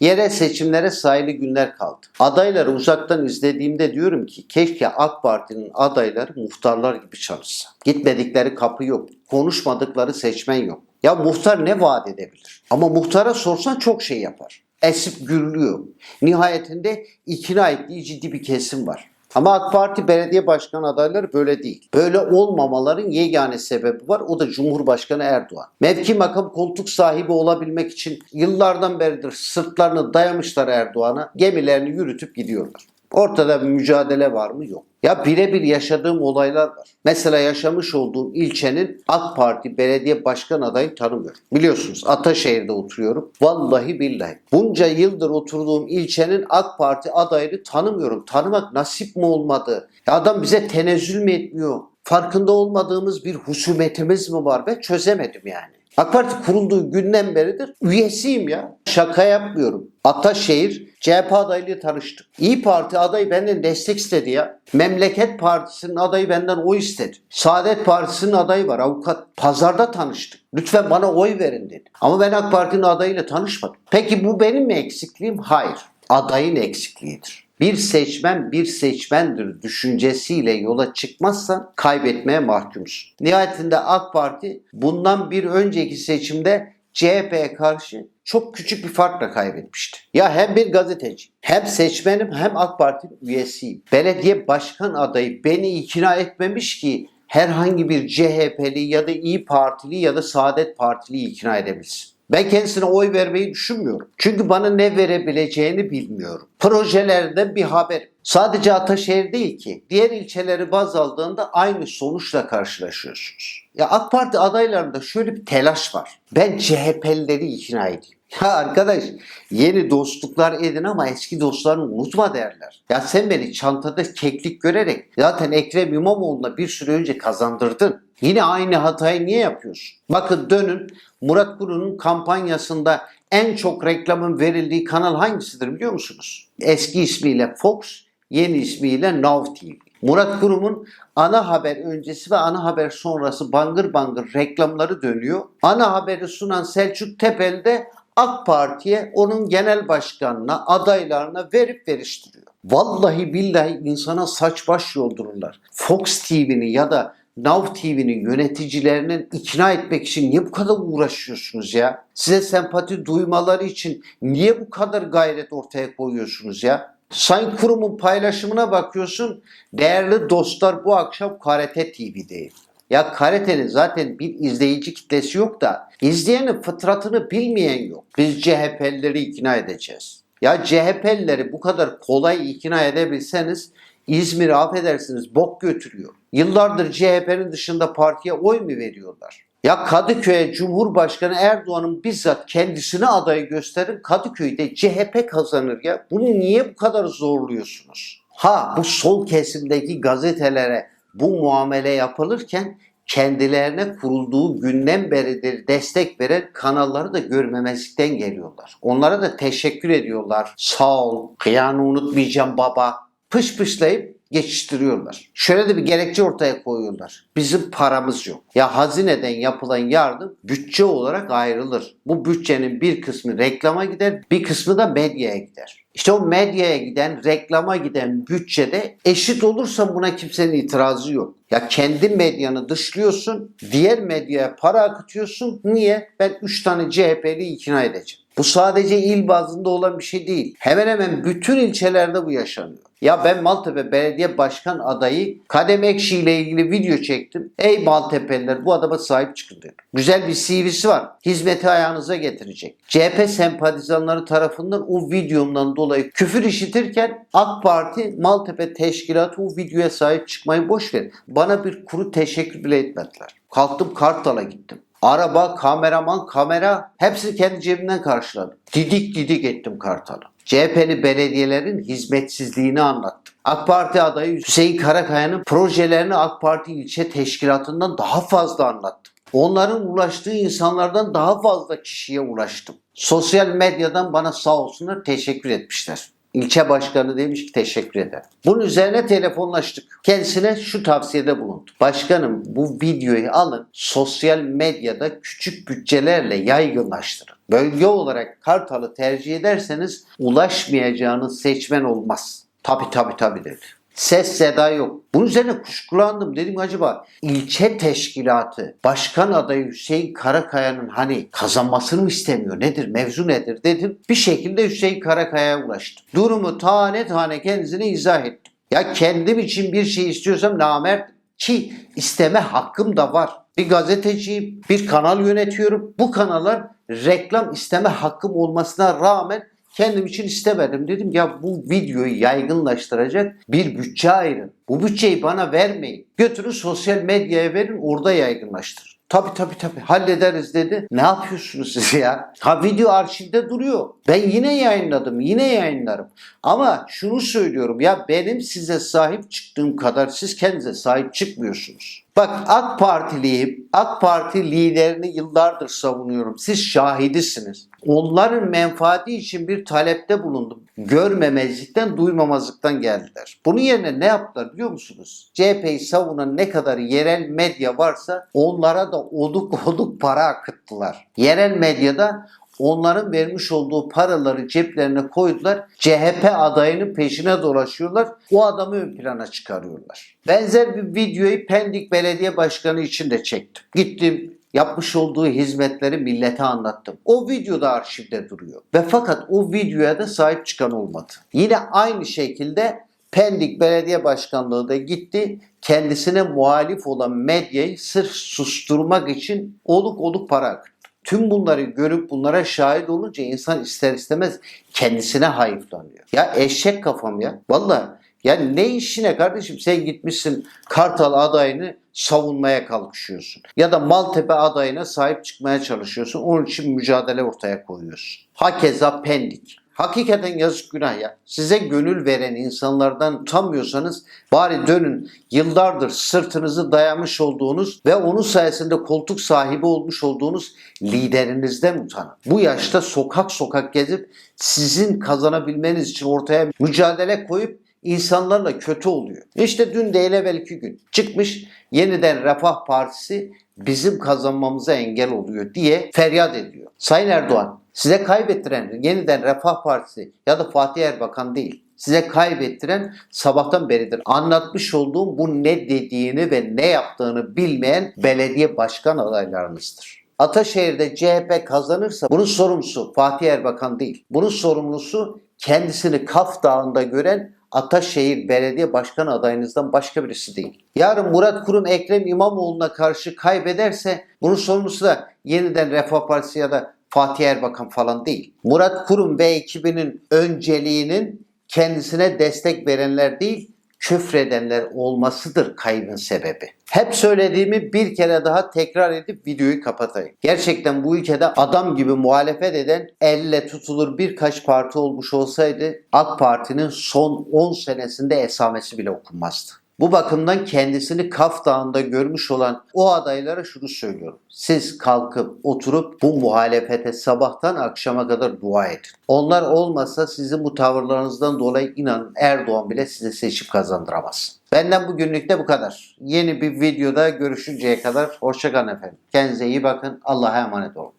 Yerel seçimlere sayılı günler kaldı. Adayları uzaktan izlediğimde diyorum ki keşke AK Parti'nin adayları muhtarlar gibi çalışsa. Gitmedikleri kapı yok. Konuşmadıkları seçmen yok. Ya muhtar ne vaat edebilir? Ama muhtara sorsan çok şey yapar. Esip gürlüyor. Nihayetinde ikna ettiği ciddi bir kesim var. Ama AK Parti belediye başkan adayları böyle değil. Böyle olmamaların yegane sebebi var. O da Cumhurbaşkanı Erdoğan. Mevki makam koltuk sahibi olabilmek için yıllardan beridir sırtlarını dayamışlar Erdoğan'a. Gemilerini yürütüp gidiyorlar. Ortada bir mücadele var mı? Yok. Ya birebir yaşadığım olaylar var. Mesela yaşamış olduğum ilçenin AK Parti belediye başkan adayını tanımıyorum. Biliyorsunuz Ataşehir'de oturuyorum. Vallahi billahi. Bunca yıldır oturduğum ilçenin AK Parti adayını tanımıyorum. Tanımak nasip mi olmadı? Ya adam bize tenezzül mü etmiyor? Farkında olmadığımız bir husumetimiz mi var? Ben çözemedim yani. AK Parti kurulduğu günden beridir üyesiyim ya. Şaka yapmıyorum. Ataşehir CHP adayıyla tanıştık. İyi Parti adayı benden destek istedi ya. Memleket Partisi'nin adayı benden oy istedi. Saadet Partisi'nin adayı var avukat. Pazarda tanıştık. Lütfen bana oy verin dedi. Ama ben AK Parti'nin adayıyla tanışmadım. Peki bu benim mi eksikliğim? Hayır. Adayın eksikliğidir. Bir seçmen bir seçmendir düşüncesiyle yola çıkmazsan kaybetmeye mahkumsun. Nihayetinde AK Parti bundan bir önceki seçimde CHP'ye karşı çok küçük bir farkla kaybetmişti. Ya hem bir gazeteci, hem seçmenim hem AK Parti'nin üyesiyim. Belediye başkan adayı beni ikna etmemiş ki herhangi bir CHP'li ya da İyi Partili ya da Saadet Partili ikna edebilsin. Ben kendisine oy vermeyi düşünmüyorum. Çünkü bana ne verebileceğini bilmiyorum. Projelerden bir haber. Sadece Ataşehir değil ki. Diğer ilçeleri baz aldığında aynı sonuçla karşılaşıyorsunuz. Ya AK Parti adaylarında şöyle bir telaş var. Ben CHP'lileri ikna edeyim. Ya arkadaş yeni dostluklar edin ama eski dostlarını unutma derler. Ya sen beni çantada keklik görerek zaten Ekrem İmamoğlu'na bir süre önce kazandırdın. Yine aynı hatayı niye yapıyorsun? Bakın dönün Murat Kuru'nun kampanyasında en çok reklamın verildiği kanal hangisidir biliyor musunuz? Eski ismiyle Fox, yeni ismiyle Now TV. Murat Kurum'un ana haber öncesi ve ana haber sonrası bangır bangır reklamları dönüyor. Ana haberi sunan Selçuk Tepel de AK Parti'ye onun genel başkanına, adaylarına verip veriştiriyor. Vallahi billahi insana saç baş yoldururlar. Fox TV'ni ya da Now TV'nin yöneticilerinin ikna etmek için niye bu kadar uğraşıyorsunuz ya? Size sempati duymaları için niye bu kadar gayret ortaya koyuyorsunuz ya? Sayın Kurum'un paylaşımına bakıyorsun. Değerli dostlar bu akşam Karate TV'deyim. Ya karatenin zaten bir izleyici kitlesi yok da izleyenin fıtratını bilmeyen yok. Biz CHP'lileri ikna edeceğiz. Ya CHP'lileri bu kadar kolay ikna edebilseniz İzmir affedersiniz bok götürüyor. Yıllardır CHP'nin dışında partiye oy mu veriyorlar? Ya Kadıköy'e Cumhurbaşkanı Erdoğan'ın bizzat kendisine adayı gösterin Kadıköy'de CHP kazanır ya. Bunu niye bu kadar zorluyorsunuz? Ha bu sol kesimdeki gazetelere bu muamele yapılırken kendilerine kurulduğu günden beridir destek veren kanalları da görmemezlikten geliyorlar. Onlara da teşekkür ediyorlar. Sağ ol, kıyanı unutmayacağım baba. Pış pışlayıp geçiştiriyorlar. Şöyle de bir gerekçe ortaya koyuyorlar. Bizim paramız yok. Ya hazineden yapılan yardım bütçe olarak ayrılır. Bu bütçenin bir kısmı reklama gider, bir kısmı da medyaya gider. İşte o medyaya giden, reklama giden bütçede eşit olursa buna kimsenin itirazı yok. Ya kendi medyanı dışlıyorsun, diğer medyaya para akıtıyorsun. Niye? Ben 3 tane CHP'li ikna edeceğim. Bu sadece il bazında olan bir şey değil. Hemen hemen bütün ilçelerde bu yaşanıyor. Ya ben Maltepe Belediye Başkan adayı Kadem Ekşi ile ilgili video çektim. Ey Maltepeliler bu adama sahip çıkın dedim. Güzel bir CV'si var. Hizmeti ayağınıza getirecek. CHP sempatizanları tarafından o videomdan dolayı küfür işitirken AK Parti Maltepe Teşkilatı o videoya sahip çıkmayı boş ver. Bana bir kuru teşekkür bile etmediler. Kalktım Kartal'a gittim. Araba, kameraman, kamera hepsini kendi cebimden karşıladım. Didik didik ettim Kartal'ı. CHP'li belediyelerin hizmetsizliğini anlattım. AK Parti adayı Hüseyin Karakaya'nın projelerini AK Parti ilçe teşkilatından daha fazla anlattım. Onların ulaştığı insanlardan daha fazla kişiye ulaştım. Sosyal medyadan bana sağ olsunlar teşekkür etmişler. İlçe başkanı demiş ki teşekkür ederim. Bunun üzerine telefonlaştık. Kendisine şu tavsiyede bulundu. Başkanım bu videoyu alın sosyal medyada küçük bütçelerle yaygınlaştırın. Bölge olarak Kartal'ı tercih ederseniz ulaşmayacağınız seçmen olmaz. Tabi tabi tabi dedi. Ses seda yok. Bunun üzerine kuşkulandım. Dedim acaba ilçe teşkilatı başkan adayı Hüseyin Karakaya'nın hani kazanmasını mı istemiyor? Nedir? Mevzu nedir? Dedim. Bir şekilde Hüseyin Karakaya'ya ulaştım. Durumu tane tane kendisine izah ettim. Ya kendim için bir şey istiyorsam namert ki isteme hakkım da var. Bir gazeteciyim, bir kanal yönetiyorum. Bu kanallar reklam isteme hakkım olmasına rağmen kendim için istemedim. Dedim ya bu videoyu yaygınlaştıracak bir bütçe ayırın. Bu bütçeyi bana vermeyin. Götürün sosyal medyaya verin orada yaygınlaştırın. Tabi tabi tabi hallederiz dedi. Ne yapıyorsunuz siz ya? Ha video arşivde duruyor. Ben yine yayınladım yine yayınlarım. Ama şunu söylüyorum ya benim size sahip çıktığım kadar siz kendinize sahip çıkmıyorsunuz. Bak AK Partiliyim. AK Parti liderini yıllardır savunuyorum. Siz şahidisiniz. Onların menfaati için bir talepte bulundum. Görmemezlikten, duymamazlıktan geldiler. Bunun yerine ne yaptılar biliyor musunuz? CHP'yi savunan ne kadar yerel medya varsa onlara da oduk oduk para akıttılar. Yerel medyada onların vermiş olduğu paraları ceplerine koydular. CHP adayının peşine dolaşıyorlar. O adamı ön plana çıkarıyorlar. Benzer bir videoyu Pendik Belediye Başkanı için de çektim. Gittim yapmış olduğu hizmetleri millete anlattım. O video da arşivde duruyor. Ve fakat o videoya da sahip çıkan olmadı. Yine aynı şekilde Pendik Belediye Başkanlığı da gitti. Kendisine muhalif olan medyayı sırf susturmak için oluk oluk para akıttı. Tüm bunları görüp bunlara şahit olunca insan ister istemez kendisine hayıflanıyor. Ya eşek kafam ya. Vallahi yani ne işine kardeşim sen gitmişsin Kartal adayını savunmaya kalkışıyorsun. Ya da Maltepe adayına sahip çıkmaya çalışıyorsun. Onun için mücadele ortaya koyuyorsun. Hakeza Pendik. Hakikaten yazık günah ya. Size gönül veren insanlardan utanmıyorsanız bari dönün yıllardır sırtınızı dayamış olduğunuz ve onun sayesinde koltuk sahibi olmuş olduğunuz liderinizden utanın. Bu yaşta sokak sokak gezip sizin kazanabilmeniz için ortaya mücadele koyup insanlarla kötü oluyor. İşte dün değil evvelki gün çıkmış yeniden Refah Partisi bizim kazanmamıza engel oluyor diye feryat ediyor. Sayın Erdoğan size kaybettiren yeniden Refah Partisi ya da Fatih Erbakan değil. Size kaybettiren sabahtan beridir anlatmış olduğum bu ne dediğini ve ne yaptığını bilmeyen belediye başkan adaylarınızdır. Ataşehir'de CHP kazanırsa bunun sorumlusu Fatih Erbakan değil. Bunun sorumlusu kendisini Kaf Dağı'nda gören Ataşehir Belediye Başkan adayınızdan başka birisi değil. Yarın Murat Kurum Ekrem İmamoğlu'na karşı kaybederse bunun sorumlusu da yeniden Refah Partisi ya da Fatih Erbakan falan değil. Murat Kurum ve ekibinin önceliğinin kendisine destek verenler değil, küfredenler olmasıdır kaybın sebebi. Hep söylediğimi bir kere daha tekrar edip videoyu kapatayım. Gerçekten bu ülkede adam gibi muhalefet eden elle tutulur birkaç parti olmuş olsaydı AK Parti'nin son 10 senesinde esamesi bile okunmazdı. Bu bakımdan kendisini Kaf Dağı'nda görmüş olan o adaylara şunu söylüyorum. Siz kalkıp oturup bu muhalefete sabahtan akşama kadar dua edin. Onlar olmasa sizin bu tavırlarınızdan dolayı inanın Erdoğan bile size seçip kazandıramaz. Benden bugünlük de bu kadar. Yeni bir videoda görüşünceye kadar hoşçakalın efendim. Kendinize iyi bakın. Allah'a emanet olun.